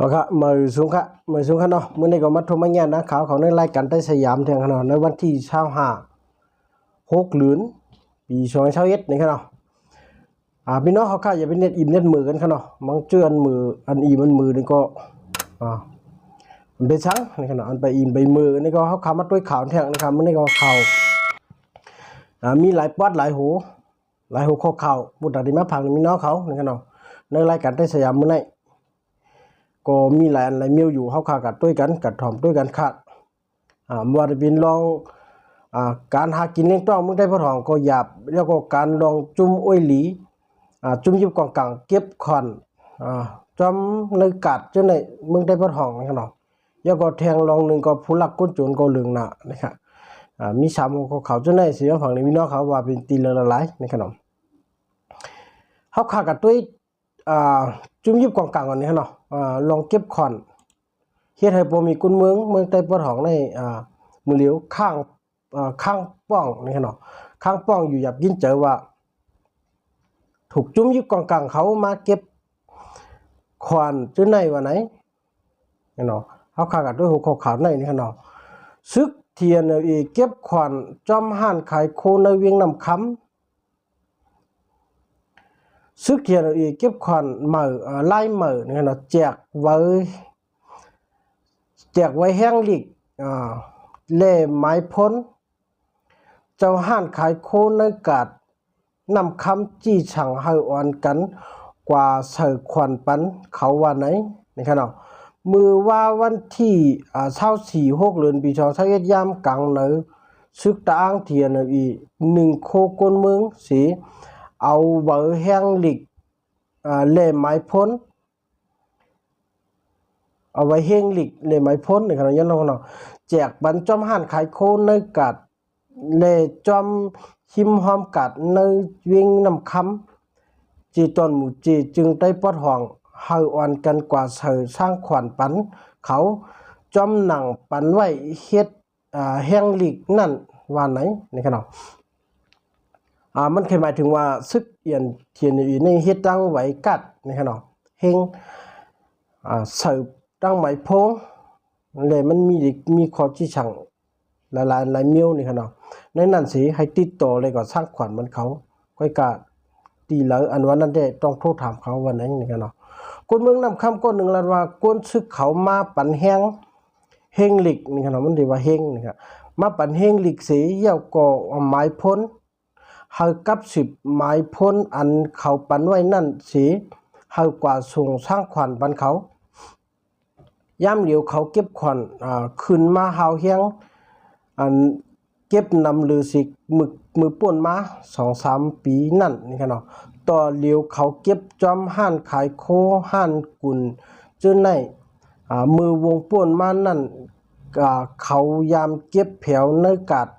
เอาคมือสูงครับมือสูงครับเนาะมื้อนี้ก็มาทุมมาแย่นะข่าวของในรายการใต้สยามเที่ยงครับเนาะในวันที่25 6เหลืนปี2021นี่ครับเนาะอ่าพี่น้องเขาค่ะอย่าไปเน็ตอิ่มเน็ตมือกันครับเนาะบางเจืออันมืออันอีมันมือนี่ก็อ่ามันเป็นช้างนี่ครับเนาะอันไปอิ่มไปมือนี่ก็เขาขามาด้วยข่าวเที่ยงนะครับมื้อนี้ก็ข่าวอ่ามีหลายปอดหลายหูหลายหูข้อข่าวบุตรดิมาพังนี่มีน้องเขานี่ครับเนาะในรายการใต้สยามมื้อนี้ ก็มีหลายอันหลายเมียวอยู่เฮาขากัดด้วยกันกัดถ่อมด้วยกันขาดอ่าบ่ว่าจะเป็นลองอ่าการหากินเลี้ยงต้องมึงได้พอทองก็หยาบแล้วก็การลองจุ่มอ้อยหลีอ่าจุ่มยิบกองกลางเก็บขอนอ่าจอมในกัดจังไดมึงได้พอทองนะครับเนาะแล้วก็แทงลองหนึ่งก็ผู้ลักก้นโจรก็เหลืองหน้านะครับอ่ามีสามของเขาจังได๋สิฝั่งนี้มีน้องเขาว่าเป็นตีละลายนะครับเนาะเฮาขากัดด้วย จุ่มยิบกองกลางก่อนนี่ครับเนาะอ่าลองเก็บขอนเฮ็ดให้บ่มีกุนเมืองเมืองใต้ปะทองในมือเหลียวข้างข้างป้องนี่ครับเนาะข้างป้องอยู่หยับยินเจอว่า ถูกจุ่มยิบกองกลางเขามาเก็บขวานจุในว่าไหนนี่เนาะเฮาขากันด้วยหัวข้อขาวในนี่ครับเนาะซึกเทียนเอาอีเก็บขวานจอมห้านขายโคในเวียงน้ำคำ sức kia là ý kiếp khoản mở uh, lai mở nên là chẹt với chẹt với hang lịch uh, lệ mái phốn châu hàn khái khô nơi cạt nằm khăm chi chẳng hơi oan cắn qua sở khoản bắn เขาวันไหนนี่ครับเนาะมือว่าวันที่อ่าเช้าสี่หกเดือนปีชองเช้าเย็ดยามกลางเนอซึกตาอ้างเทียนเอาอีหนึ่งโคกนเมืองสี เอาเบอร์แห้งหลิกเล่ไม้พ้น เอาไว้แห้งหลิกเล่ไม้พ้นในขณะยันเราเนาะแจกบันจอมห่านขายโคในกัดเล่จอมหิมหอมกัดในวิ่งนำคำจีตอนหมูจีจึงได้ปอดห้องเฮาอ่อนกันกว่าเสอสร้างขวัญปัน เขาจอมหนังปันไว้เฮ็ดอ่าแห้งหลิกนั่นว่าไหนในขณะ อ่ามันเคยหมายถึงว่าซึกเอียนเทียนอีในเฮ็ดตั้งไว้กัดนี่ครับเนาะเฮงอ่าเสิร์ฟตั้งไหมพงเลยมันมีมีข้อที่ช่างหลายหลายหลายเมียวนี่ครับเนาะในนั้นสิให้ติดต่อเลยก็สร้างขวัญมันเขาค่อยกะตีเหลืออันวันนั้นได้ต้องโทรถามเขาวันนั้นนี่ครับเนาะคนเมืองนำคำก้อนหนึ่งละว่าก้นซึกเขามาปันแห้งเฮงหลิกนี่ครับเนาะมันเรียกว่าเฮงนี่ครับมาปันเฮงหลิกสีเยี่ยวก่อไม้พ้น เฮากับสิบหมายพ้นอันเขาปันไว้นั่นสีเฮากว่าส่งสร้างขวัญปันเขาย่ำเหลียวเขาเก็บขวัญอ่าขึ้นมาเฮาเฮียงอันเก็บนำลือสิมึกมือป่วนมาสองสามปีนั่นนี่ครับเนาะต่อเหลียวเขาเก็บจอมห้านขายโคห้านกุนเจ้าในอ่ามือวงป่วนมานั่นอ่าเขายามเก็บแผวในกาดก่อนว่าไหนนี่ครับในเป็นก้นในปุ่นตีลาด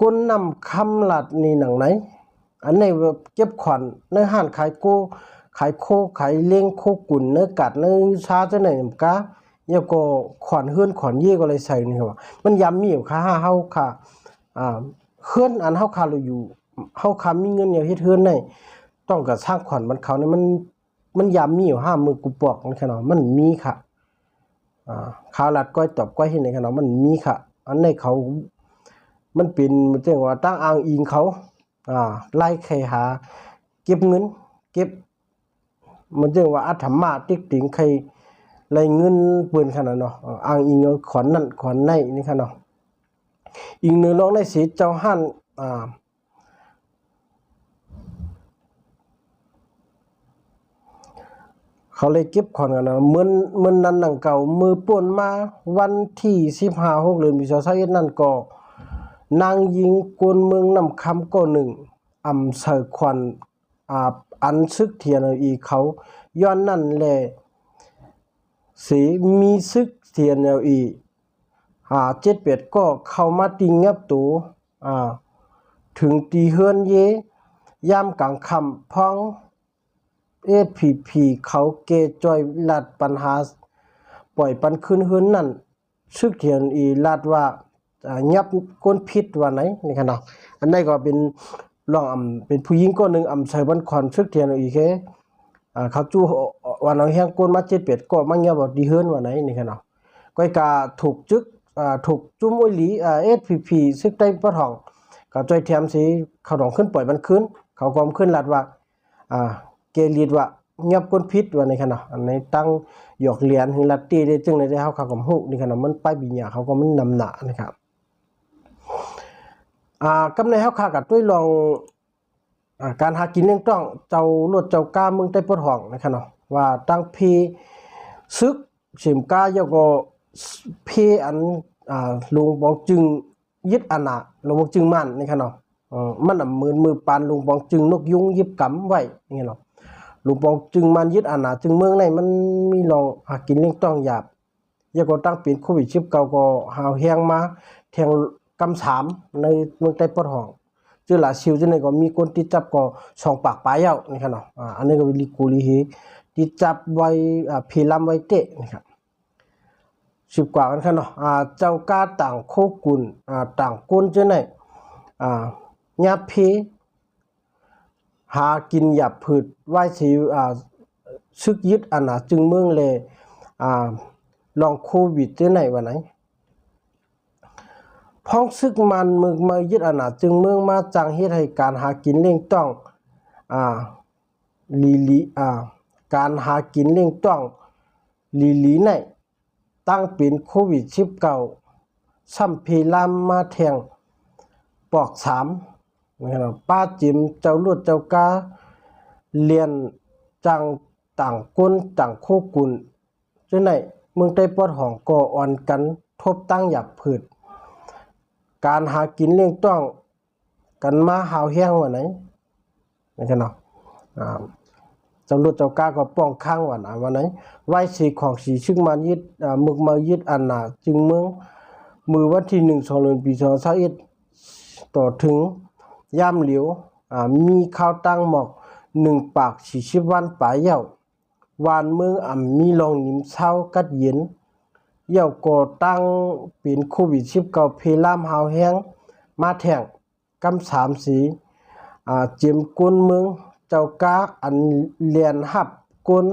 กหรือนั่นอ่าเก็บปลาแทงอ่าขวัญเฮินเยจื้อในหนังเฮิรนเหนเหมือจื้อในแทงลูกกวนก้นนำคำหลัดนี่หนังไหน อันในเก็บขวัญในห้านขายโกขายโคขายเลี้ยงโคกุ่นเนื้อกัดเนื้อชาจะไหนมกะเยาก็ขวัญเฮือนขวัญเย่ก็เลยใส่นี่ครับมันยำมีอยู่ค่าเฮาค่ะอ่าเฮือนอันเฮาคาเราอยู่เฮาคามีเงินอย่างเฮ็ดเฮือนในต้องกับสร้างขวัญมันเขาเนี่ยมันมันยำมีอยู่ห้ามือกูปอกนี่ค่ะเนาะมันมีค่ะอ่าข้าวหลัดก้อยตอบก้อยเฮ็นี่ค่ะเนาะมันมีค่ะ อันในเขา มันเป็นมันจังว่าตั้งอ้างอิงเขาอ่าไล่ใครหา เก็บเงิน เก็บ มันจังว่าอัตถมาติ๊กติงใครไล่เงินเปิ้นขนาดเนาะอ่าอ้างอิงเอาขอนนั่นขอนในนี่ค่ะเนาะอีกหนึ่งลองในสีเจ้าหันอ่าเขาเลยเก็บขอนกันนะเหมือนเหมือนนั้นหนังเก่ามือป่วนมาวันที่15 6เดือนมีนาคมนั่นก็ นางยิงกวนเมืองนำคำก็หนึ่งอำเสอควันอ่าอันซึกเทียนอีเขาย้อนนั่นแลสีมีซึกเทียนอีหาเจ็ดเป็ดก็เข้ามาติงงับตูอ่าถึงตีเฮือนเยยามกลางคำพ้องเอพีพีเขาเกจอยลัดปัญหา ปล่อยปันขึ้นเฮือนนั่นซึกเทียนอีลาดว่า ยับก้นพิษว่าไหนนี่ค่ะเนาะอันนี้ก็เป็นรองอำเป็นผู้หญิงคนหนึ่งอำใส่บันคอนซึกเทียนอีเคอ่าเขาจู้วันเอาแห้งก้นมาเจ็ดเป็ดก็มั่งเงียบดีเฮือนว่าไหนนี่ค่ะเนาะก้อยกาถูกจึกถูกจุ้มอุยหลีเอสพีพีซึกได้ปะทองก็จอยเทียมสิเขาดองขึ้นปล่อยมันขึ้น เขาความขึ้นหลัดว่าเกลีดว่าเงียบก้นพิษว่าในขณะอันในตั้งหยอกเหรียญถึงลัดตีได้จึงในได้เฮาเขากับฮู้ในขณะมันไปบิญญาเขาก็มันนำหนานะครับ อ่ากำในเฮาคากับด้วยลองอ่าการหากินเลี้ยงต้องเจ้ารวดเจ้ากล้าเมืองใต้ปดห้องนะครับเนาะว่าตั้งพีซึกสิมกาเยาก็พีอันอ่าลุงบองจึงยึดอานาลุงบองจึงมันนะครับเนาะมันน่ะมือมือปานลุงบองจึงนกยุงยิบกำไว้อย่เงี้ยเนาะลุงบองจึงมันยึดอานาจึงเมืองในมันมีลองหากินเลี้ยงต้องหยาบยาก็ตั้งเป็นโควิดชิบเก่าก็หาวแหงมาแทง กำสามในเมืองใต้ปดห้องจือหลาซิวจังได๋ก็มีคนติดจับก็สองปากปลายเอานี่ครับเนาะอ่าอันนี้ก็เป็นลิกูลีเฮติดจับไว้อ่าพีลำไว้เตะนะครับสิบกว่ากันครับเนาะอ่าเจ้ากาต่างโคกุลอ่าต่างกุนจังได๋อ่าญาเพหากินหยับผืดไหว้สิอ่าซึกยึดอาณาจึงเมืองเลยอ่าลองโควิดที่ไหนวะไหน พ้องซึกมันมึกมายึดอาณาจึงเมืองมาจังเฮ็ดให้การหากินเลี้ยงต้องอ่าลีลีอ่าการหากินเลี้ยงต้องลีลีไหนตั้งเป็นโควิด19ซ้ำเพลามมาแทงปอกสามนะครับป้าจิมเจ้าลวดเจ้ากาเรียนจังต่างก้นต่างโคกุลจังไหนเมืองใต้ปอดห้องก่ออ่อนกันทบตั้งหยับผืด การหากินเลี้ยงต้อง กันมาหาวแห้งว่าไหนนะครับเนาะอ่าจำรวจเจ้ากาก็ป้องข้างว่านวันไหนไว้สีของสีชึงมันยึดอ่ามึกมายึดอันหนาจึงเมืองมือวันที่1 2เดือนปี2021ต่อถึงย่ามเหลียวอ่ามีข้าวตั้งหมอกหนึ่งปากสี่สิบวันป่าเย่าวานเมืองอ่ำมีลองนิ่มเช้ากัดเย็น เย่าก่อตั้งเป็นโควิดสิบเก้าเพลามหาวแห้งมาแทงกำสามสีอ่าเจียมกุนเมืองเจ้ากาอันเลียนหับกุน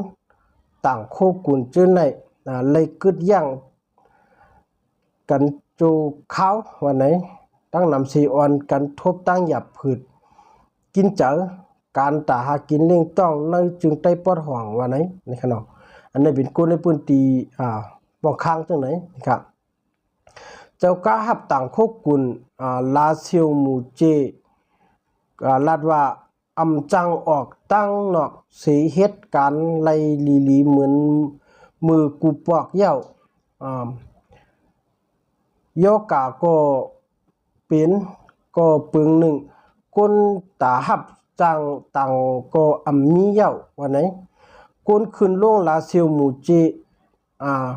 ต่างโคกุนจื้อในอ่าเลยกึดย่างกันจูข้าววันไหนตั้งนำสีอ่อนกันทบตั้งหยับผืดกินเจอการตาหากินเลี้ยงต้องในจึงใต้ปอดห่วงวันไหนในี่ครับเนาะอันนี้เป็นกุนในปืนตีอ่า บอกข้างจังไหนนะครับเจ้ากาหับต่างโคกุลอ่าลาเซียวมูเจอ่าลาดว่าอำจังออกตั้งนอกสีเฮ็ดการไล่ลีลีเหมือนมือกูปอกเหย้าอ่าโยกาก็เป็นก็ปึงหนึ่งคนตาหับจังตังก็อำมีเย้าวันไหนคนขึ้นลงลาเซียวมูเจอ่า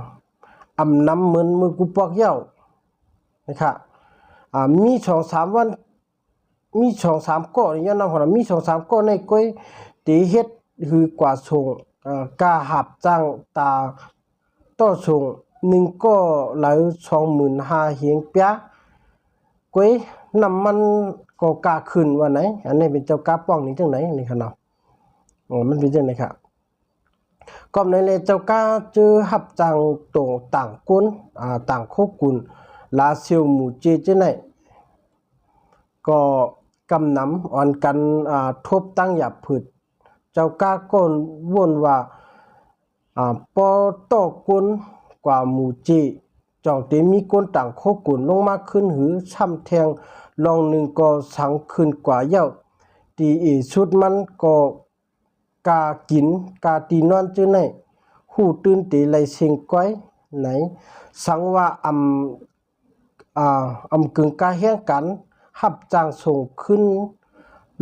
อำน้ำเหมือนมือกุปอกเย้านะครับอ่ามีสองสามวันมีสองสามก้อนนี่นะของเรามีสองสามก้อนในก้อยตีเฮ็ดคือกว่าส่งอ่ากาหับจังตาต่อส่งหนึ่งก็หลายสองหมื่นห้าเฮียงเปียก้อยน้ำมันก็กาขึ้นวันไหน อันนี้เป็นเจ้ากาป้องนี่จังไหนนี่ครับเนาะอ๋อมันเป็นจังไหนครับ ก็ในเลเจ้ากาเจอหับจังตรงต่างกุนอ่าต่างโคกุนลาเซียวหมูเจจังไหนก็กำนำอ่อนกันอ่าทบตั้งหยับผืดเจ้ากาก้นวนว่าอ่าปอตอกุนกว่าหมู่จีจองเตมีก้นต่างโคกุนลงมาขึ้นหือช่ำแทงลองหนึ่งก็สังขึ้นกว่าเย้าตีเอชุดมันก็ กากินกาตีนอนจื้อไหนหูตื่นตีไหลเสียงก้อยไหน สังว่าอำอ่าอำกึ่งกาแห้งกันหับจางส่งขึ้น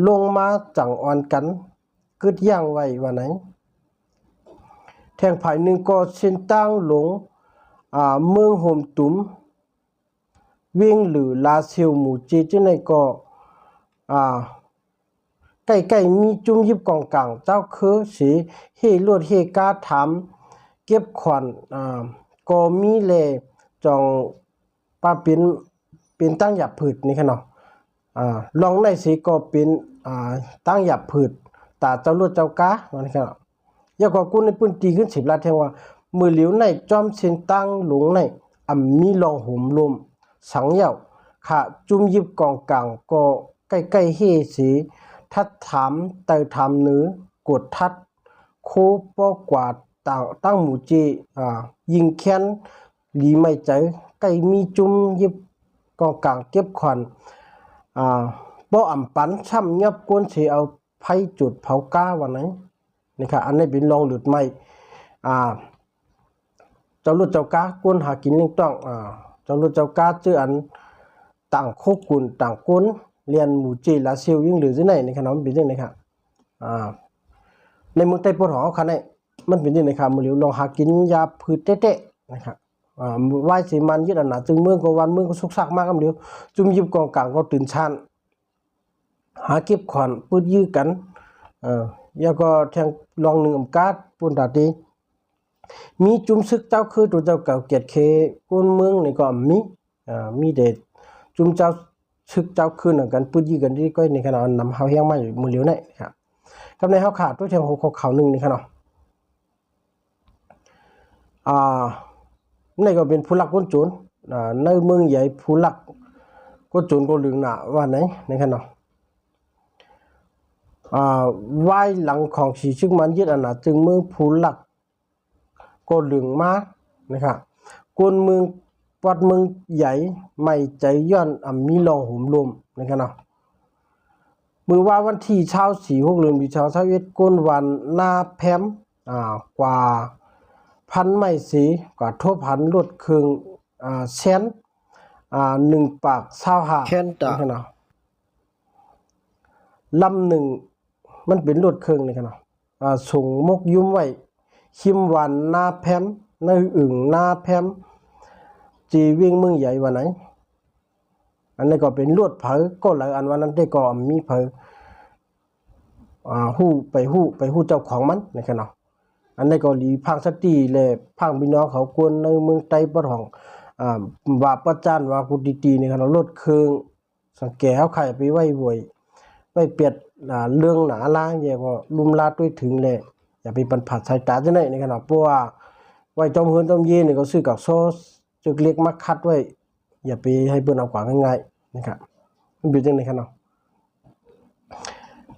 ลงมาจังอ่อนกันกึดย่างไว้ว่าไหน แทงภายหนึ่งก็เส้นตั้งหลงอ่าเมืองโฮมตุ้มวิ่งหรือลาเซียวหมู่จีจังไหนก็อ่า ใกล้ๆมีจุ่มยิบกองกลางเจ้าคือสีเฮลวดเฮกาถามเก็บขวัญอ่าก็มีแลจองป้าเป็นเป็นตั้งหยับผืดนี่ค่ะเนาะอ่าลองในสีก็เป็นอ่าตั้งหยับผืดตาเจ้าลวดเจ้ากาว่านี่ค่ะเนาะยาก็กุนในปืนตีขึ้นสิบลาแทงว่ามือเหลียวในจอมเส้นตั้งหลงในอ่ำมีลองห่มลมสังเหย่าค่ะจุ่มยิบกองกลางก็ใกล้ๆเฮสี ทัดถามเตยถามเนื้อกดทัดโคปอกวาดต่างตั้งหมู่จีอ่ายิงแค้นหลีไม่ใจใกล้มีจุ่มยิบกองกลางเก็บขวัญอ่าบ่อ่ำปันช่ำยับกวนสิเอาไผจุดเผาก้าวันไหนนี่ค่ะอันนี้เป็นลองหลุดไม่อ่าเจ้าลุดเจ้ากากวนหากินเลี้ยงต้องอ่าเจ้าลุดเจ้ากาชื่ออันต่างโคกุนต่างกุน เรียนหมู่จีลาซียวยิ่งหรือที่ไหนในขนมเป็นยังไงครับอ่าในเมืองไต้ปวดหอคันนี้มันเป็นยังไงครับมือเหลียวลองหากินยาพืชเตะๆนะครับอ่าไหว้สีมันยึดอันหนาจึงเมืองก็วันเมืองก็สุกซักมากครับเดียวจุ่มยิบกองกลางก็ตื่นชันหาเก็บขวัญปืดยื้อกันเอ่อแล้วก็แทงลองหนึ่งอำกาดปุ่นตาดีมีจุ่มซึกเจ้าคือตัวเจ้าเก่าเกียรติเคกุนเมืองในี่ก็มีอ่ามีเดชจุ่มเจ้า ซึกเจ้าคือนั่นกันปื้ดยี่กันที่ก้อยในขณะนำเฮาเฮียงมาอยู่มือเหลียวนี่ครับกับในเฮาขาดตัวเทียงหัวเขาหนึ่งนี่ครับเนาะอ่านี่ก็เป็นผู้หลักคนโจรอ่าในเมืองใหญ่ผู้หลักคนโจรก็ลืงหน้าว่าไหนในขณะอ่าไหว้หลังของสีชึกมันยึดอันหนาจึงเมืองผู้หลักก็เหลืองมากนะครับกวนเมือง วัดเมืองใหญ่ไม่ใจย้อนอ่ำมีลองหุมลมนะครับเนาะมือว่าวันที่เช้าสี่หกเดือนปีเช้าเช้าเวทก้นวันหน้าแพมอ่ากว่าพันไม่สีกว่าทั่วพันลดเครื่องอ่าแสนอ่าหนึ่งปากเศร้าหาแค้นตะนะครับเนาะลำหนึ่งมันเป็นรถเครื่องนี่ครับเนาะอ่าส่งมกยุ่มไว้คิมวันหน้าแพมในอึ่งหน้าแพม จีวิ่งเมืองใหญ่วันไหน อันนี้ก็เป็นลวดเผอก็หลายอันวันนั้นได้ก็มีเผออ่าหู้ไปหู้ไปหู้เจ้าของมันนะครับเนาะอันนี้ก็หลีพังสติเลยพังพี่น้องเขากวนในเมืองไต้ปะทองอว่าประจานว่ากุดีตีนี่ครับเนาะรถเครื่องสังเกตเขาไข่ไปไหว้บวยไว้เปียดเรื่องหนาล้างแย่ก็ลุมลาดด้วยถึงเลยอย่าไปปันผัดสายตาจะไหนในขณะเพราะว่าไหว้จอมเฮือนจอมเย็นนี่ก็ซื้อกับโซส จึกเล็กมาคัดไว้ อย่าไปให้เบิ่นเอากว่าง่ายๆนะครับมันเป็นจังได๋ครับเนาะ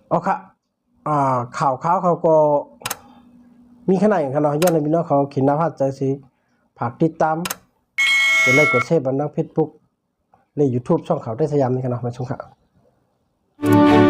เอาค่ะอ่าข่าวข่าวเขาก็มีขนาดอย่างครับเนาะย้อนในพี่น้องเขาขีนน้าภาพใจสิฝากติดตามกดไลค์กดแชร์บนน้า Facebook และ YouTube ช่องเขาได้สยามนี่ครับเนาะมาชมครับ